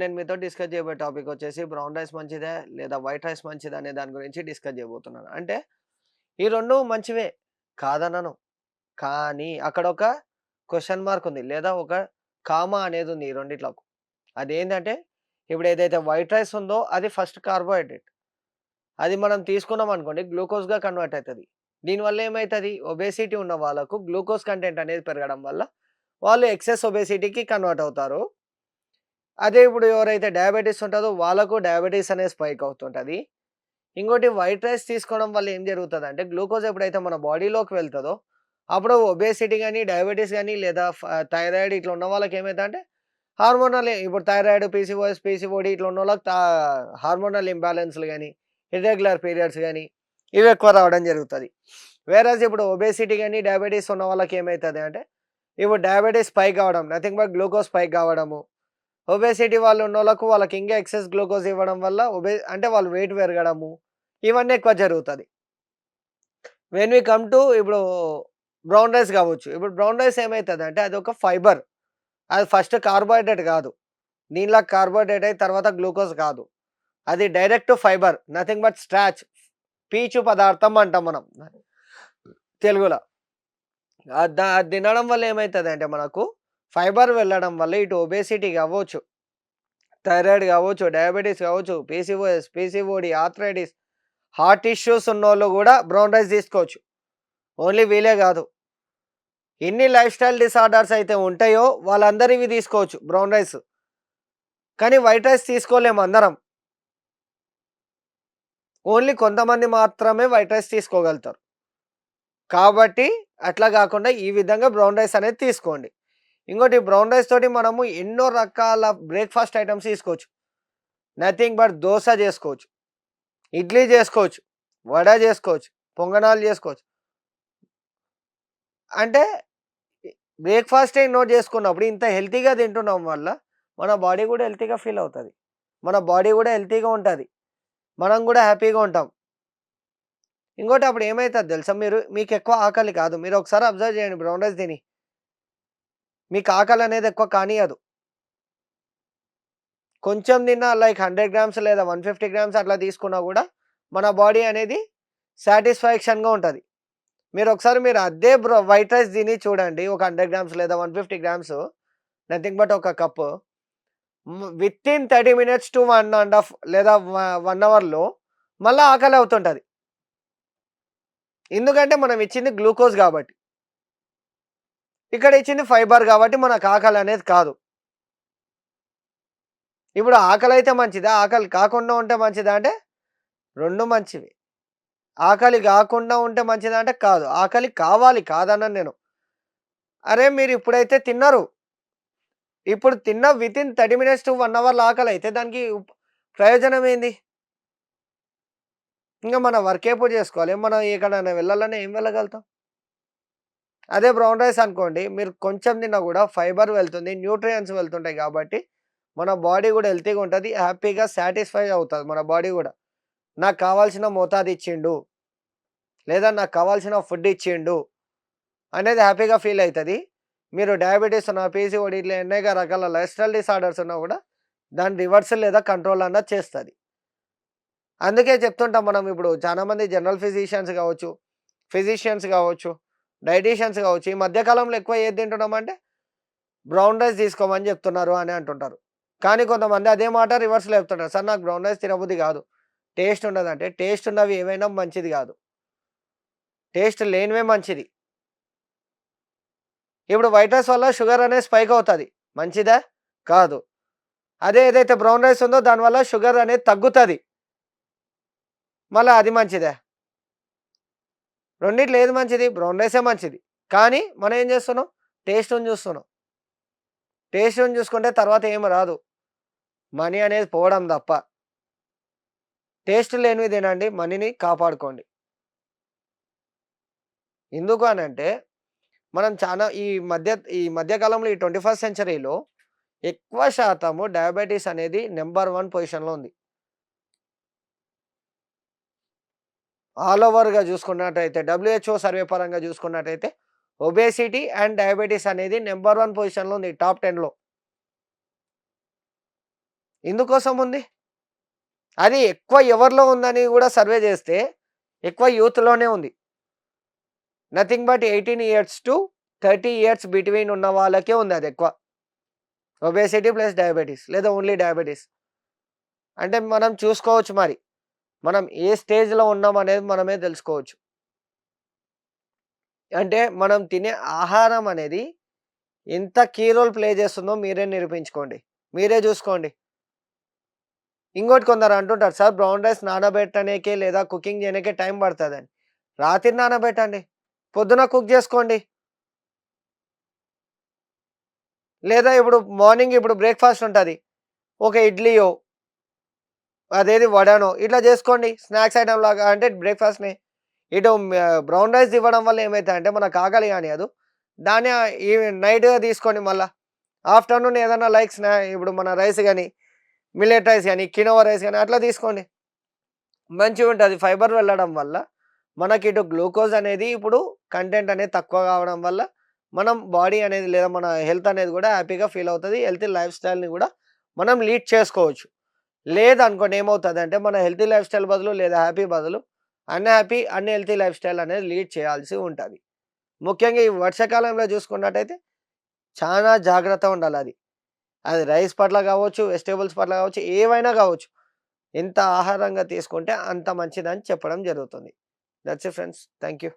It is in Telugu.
నేను మీతో డిస్కస్ చేయబోయే టాపిక్ వచ్చేసి బ్రౌన్ రైస్ మంచిదా లేదా వైట్ రైస్ మంచిదా అనే దాని గురించి డిస్కస్ చేయబోతున్నాను. అంటే ఈ రెండు మంచివే కాదనను. కానీ అక్కడ ఒక క్వశ్చన్ మార్క్ ఉంది లేదా ఒక కామా అనేది ఉంది ఈ రెండిట్లకు. అదేంటంటే ఇప్పుడు ఏదైతే వైట్ రైస్ ఉందో అది ఫస్ట్ కార్బోహైడ్రేట్. అది మనం తీసుకున్నాం అనుకోండి గ్లూకోజ్గా కన్వర్ట్ అవుతుంది దీనివల్ల ఏమవుతుంది ఒబేసిటీ ఉన్న వాళ్ళకు గ్లూకోజ్ కంటెంట్ అనేది పెరగడం వల్ల వాళ్ళు ఎక్సెస్ ఒబేసిటీకి కన్వర్ట్ అవుతారు. అదే ఇప్పుడు ఎవరైతే డయాబెటీస్ ఉంటుందో వాళ్ళకు డయాబెటీస్ అనేది స్పైక్ అవుతుంటుంది. ఇంకోటి వైట్ రైస్ తీసుకోవడం వల్ల ఏం జరుగుతుంది అంటే గ్లూకోజ్ ఎప్పుడైతే మన బాడీలోకి వెళ్తుందో అప్పుడు ఒబేసిటీ కానీ డయాబెటీస్ కానీ లేదా థైరాయిడ్ ఇట్లా ఉన్న వాళ్ళకి ఏమైతే అంటే హార్మోనల్ ఇప్పుడు థైరాయిడ్ పీసీఓఎస్ పీసీఓడి ఇట్లా ఉన్న వాళ్ళకి హార్మోనల్ ఇంబ్యాలెన్స్లు కానీ ఇర్రెగ్యులర్ పీరియడ్స్ కానీ ఇవి ఎక్కువ రావడం జరుగుతుంది. వేరేజ్ ఇప్పుడు ఒబేసిటీ కానీ డయాబెటీస్ ఉన్న వాళ్ళకి ఏమవుతుంది అంటే ఇప్పుడు డయాబెటీస్ స్పైక్ కావడం నథింగ్ బట్ గ్లూకోజ్ స్పైక్ కావడము ఒబేసిటీ వాళ్ళు ఉన్న వాళ్ళకు వాళ్ళకి ఇంకా ఎక్సెస్ గ్లూకోజ్ ఇవ్వడం వల్ల ఒబే అంటే వాళ్ళు వెయిట్ పెరగడము ఇవన్నీ ఎక్కువ జరుగుతుంది. వెన్ వి కమ్ టు ఇప్పుడు బ్రౌన్ రైస్ కావచ్చు. ఇప్పుడు బ్రౌన్ రైస్ ఏమవుతుంది అంటే అది ఒక ఫైబర్ అది ఫస్ట్ కార్బోహైడ్రేట్ కాదు. దీనిలో కార్బోహైడ్రేట్ అయిన తర్వాత గ్లూకోజ్ కాదు. అది direct fibre nothing but starch పీచు పదార్థం అంటాం మనం. తెలుగులో. అది దా- అది తినడం వల్ల ఏమవుతుంది అంటే మనకు ఫైబర్ వెళ్ళడం వల్ల ఇటు ఒబేసిటీ కావచ్చు థైరాయిడ్ కావచ్చు డయాబెటీస్ కావచ్చు PCOS PCOD arthritis heart issues ఉన్నోళ్ళు కూడా బ్రౌన్ రైస్ తీసుకోవచ్చు. ఓన్లీ వీలే కాదు. ఎన్ని లైఫ్ స్టైల్ డిసార్డర్స్ అయితే ఉంటాయో వాళ్ళందరూ ఇవి తీసుకోవచ్చు బ్రౌన్ రైస్. కానీ వైట్ రైస్ తీసుకోలేము అందరం. ఓన్లీ కొంతమంది మాత్రమే వైట్ రైస్ తీసుకోగలుగుతారు. కాబట్టి అట్లా కాకుండా ఈ విధంగా బ్రౌన్ రైస్ అనేది తీసుకోండి. ఇంకోటి బ్రౌన్ రైస్ తోటి మనము ఎన్నో రకాల బ్రేక్ఫాస్ట్ ఐటమ్స్ తీసుకోవచ్చు. నథింగ్ బట్ దోశ చేసుకోవచ్చు. ఇడ్లీ చేసుకోవచ్చు. వడ చేసుకోవచ్చు. పొంగనాలు చేసుకోవచ్చు. అంటే బ్రేక్ఫాస్ట్ నోట్ చేసుకున్నప్పుడు ఇంత హెల్తీగా తింటున్నాం వల్ల మన బాడీ కూడా హెల్తీగా ఫీల్ అవుతుంది. మన బాడీ కూడా హెల్తీగా ఉంటుంది. మనం కూడా హ్యాపీగా ఉంటాం. ఇంకోటి అప్పుడు ఏమవుతుంది తెలుసా? మీరు మీకు ఎక్కువ ఆకలి కాదు. మీరు ఒకసారి అబ్జర్వ్ చేయండి బ్రౌన్ రైస్ తిని. మీకు ఆకలి అనేది ఎక్కువ కానియదు. కొంచెం తిన్నా లైక్ హండ్రెడ్ గ్రామ్స్ లేదా వన్ ఫిఫ్టీ గ్రామ్స్ అట్లా తీసుకున్నా కూడా మన బాడీ అనేది సాటిస్ఫాక్షన్గా ఉంటుంది. మీరు ఒకసారి మీరు అదే బ్రో వైట్ రైస్ తిని చూడండి. ఒక హండ్రెడ్ గ్రామ్స్ లేదా one fifty grams nothing but ఒక cup. Within thirty minutes to one and half లేదా వన్ అవర్లో మళ్ళీ ఆకలి అవుతుంటుంది. ఎందుకంటే మనం ఇచ్చింది గ్లూకోజ్ కాబట్టి. ఇక్కడ ఇచ్చింది ఫైబర్ కాబట్టి మనకు ఆకలి అనేది కాదు. ఇప్పుడు ఆకలి అయితే మంచిదా? ఆకలి కాకుండా ఉంటే మంచిదా అంటే? రెండు మంచివి. ఆకలి కాకుండా ఉంటే మంచిదా అంటే కాదు. ఆకలి కావాలి కాదన్నాను నేను. అరే మీరు ఇప్పుడైతే తిన్నారు. ఇప్పుడు తిన్న within thirty minutes to one అవర్లో ఆకలి అయితే దానికి ప్రయోజనం ఏంది? ఇంకా మన వర్క్ ఎప్పుడు చేసుకోవాలి. మనం ఎక్కడైనా వెళ్ళాలన్నా ఏం వెళ్ళగలుగుతాం? అదే బ్రౌన్ రైస్ అనుకోండి మీరు కొంచెం తిన్నా కూడా ఫైబర్ వెళ్తుంది న్యూట్రియన్స్ వెళ్తుంటాయి కాబట్టి మన బాడీ కూడా హెల్తీగా ఉంటుంది హ్యాపీగా సాటిస్ఫై అవుతుంది మన బాడీ కూడా. నాకు కావాల్సిన మోతాదు ఇచ్చిండు లేదా నాకు కావాల్సిన ఫుడ్ ఇచ్చిండు అనేది హ్యాపీగా ఫీల్ అవుతుంది. మీరు డయాబెటీస్ ఉన్న పీసీఓడి ఇట్లా ఎన్నో రకాల లైఫ్ స్టైల్ డిసార్డర్స్ ఉన్నా కూడా దాని రివర్స్ లేదా కంట్రోల్ అన్నది చేస్తుంది. అందుకే చెప్తుంటాం మనం ఇప్పుడు చాలామంది జనరల్ ఫిజిషియన్స్ కావచ్చు ఫిజిషియన్స్ కావచ్చు డైటీషియన్స్ కావచ్చు ఈ మధ్యకాలంలో ఎక్కువ ఏది తింటున్నాం అంటే బ్రౌన్ రైస్ తీసుకోమని చెప్తున్నారు అని అంటుంటారు. కానీ కొంతమంది అదే మాట రివర్స్లో చెప్తుంటారు. సార్ నాకు బ్రౌన్ రైస్ తినబుద్ధి కాదు. టేస్ట్ ఉండదంటే టేస్ట్ ఉన్నవి ఏవైనా మంచిది కాదు. టేస్ట్ లేనివే మంచిది. ఇప్పుడు వైట్ రైస్ వల్ల షుగర్ అనేది స్పైక్ అవుతుంది. మంచిదా? కాదు. అదే ఏదైతే బ్రౌన్ రైస్ ఉందో దానివల్ల షుగర్ అనేది తగ్గుతుంది. మళ్ళీ అది మంచిదే? రెండిట్లో ఏది మంచిది? బ్రౌన్ రైసే మంచిది. కానీ మనం ఏం చేస్తున్నాం? టేస్ట్ని చూస్తున్నాం. టేస్ట్ని చూసుకుంటే తర్వాత ఏం రాదు. మనీ అనేది పోవడం తప్ప. టేస్ట్ లేనివి తినండి మనీని కాపాడుకోండి. ఎందుకు అని అంటే మనం చాలా ఈ మధ్య ఈ మధ్యకాలంలో ఈ ట్వంటీ ఫస్ట్ సెంచరీలో ఎక్కువ శాతము డయాబెటీస్ అనేది నెంబర్ వన్ పొజిషన్లో ఉంది. ఆల్ ఓవర్గా చూసుకున్నట్టయితే డబ్ల్యూహెచ్ఓ సర్వే పరంగా చూసుకున్నట్టయితే ఒబేసిటీ అండ్ డయాబెటీస్ అనేది నెంబర్ వన్ పొజిషన్లో ఉంది టాప్ టెన్లో ఎందుకోసం ఉంది అది ఎక్కువ ఎవరిలో ఉందని కూడా సర్వే చేస్తే ఎక్కువ యూత్‌లోనే ఉంది. Nothing but 18 years to 30 years between ఉన్న వాళ్ళకే ఉంది అది ఎక్కువ. ఒబేసిటీ ప్లస్ డయాబెటీస్ లేదా ఓన్లీ డయాబెటిస్. అంటే మనం చూసుకోవచ్చు మరి. మనం ఏ స్టేజ్‌లో ఉన్నాం అనేది మనమే తెలుసుకోవచ్చు. అంటే మనం తినే ఆహారం అనేది ఎంత కీ రోల్ ప్లే చేస్తుందో మీరే నిరూపించుకోండి. మీరే చూసుకోండి. ఇంకోటి కొందరు అంటుంటారు సార్ బ్రౌన్ రైస్ నానబెట్టడానికి లేదా కుకింగ్ చేయడానికి టైం పడుతుందని రాత్రి నానబెట్టండి. పొద్దున కుక్ చేసుకోండి. లేదా ఇప్పుడు మార్నింగ్ ఇప్పుడు బ్రేక్‌ఫాస్ట్ ఉంటుంది ఒక ఇడ్లీయో అదేది వడనో ఇట్లా చేసుకోండి. స్నాక్స్ ఐటమ్ లాగా అంటే బ్రేక్‌ఫాస్ట్‌ని ఇటు బ్రౌన్ రైస్ ఇవ్వడం వల్ల ఏమైతదంటే మనకు ఆకలి అది దాన్ని ఈ నైట్‌గా తీసుకోండి మళ్ళీ ఆఫ్టర్‌నూన్ ఏదన్నా లైక్ స్నా ఇప్పుడు మన రైస్ కానీ మిల్లెట్ రైస్ కానీ కినోవా రైస్ కానీ అట్లా తీసుకోండి. మంచిగుంటది. ఫైబర్ వెళ్ళడం వల్ల మనకి ఇటు గ్లూకోజ్ అనేది ఇప్పుడు కంటెంట్ అనేది తక్కువ కావడం వల్ల మనం బాడీ అనేది లేదా మన హెల్త్ అనేది కూడా హ్యాపీగా ఫీల్ అవుతుంది హెల్తీ లైఫ్ స్టైల్‌ని కూడా మనం లీడ్ చేసుకోవచ్చు. లేదనుకోండి ఏమవుతదంటే మన హెల్తీ లైఫ్ స్టైల్ బదులు లేదా హ్యాపీ బదులు అన్‌హ్యాపీ, అన్‌హెల్తీ లైఫ్ స్టైల్ అనేది లీడ్ చేయాల్సి ఉంటుంది ముఖ్యంగా ఈ వర్షాకాలంలో చూసుకున్నట్టయితే చాలా జాగ్రత్తగా ఉండాలి అది అది రైస్ పట్ల కావచ్చు, వెజిటేబుల్స్ పట్ల కావచ్చు, ఏవైనా కావచ్చు. ఎంత ఆహారంగా తీసుకుంటే అంత మంచిదని చెప్పడం జరుగుతుంది. That's friends. Thank you.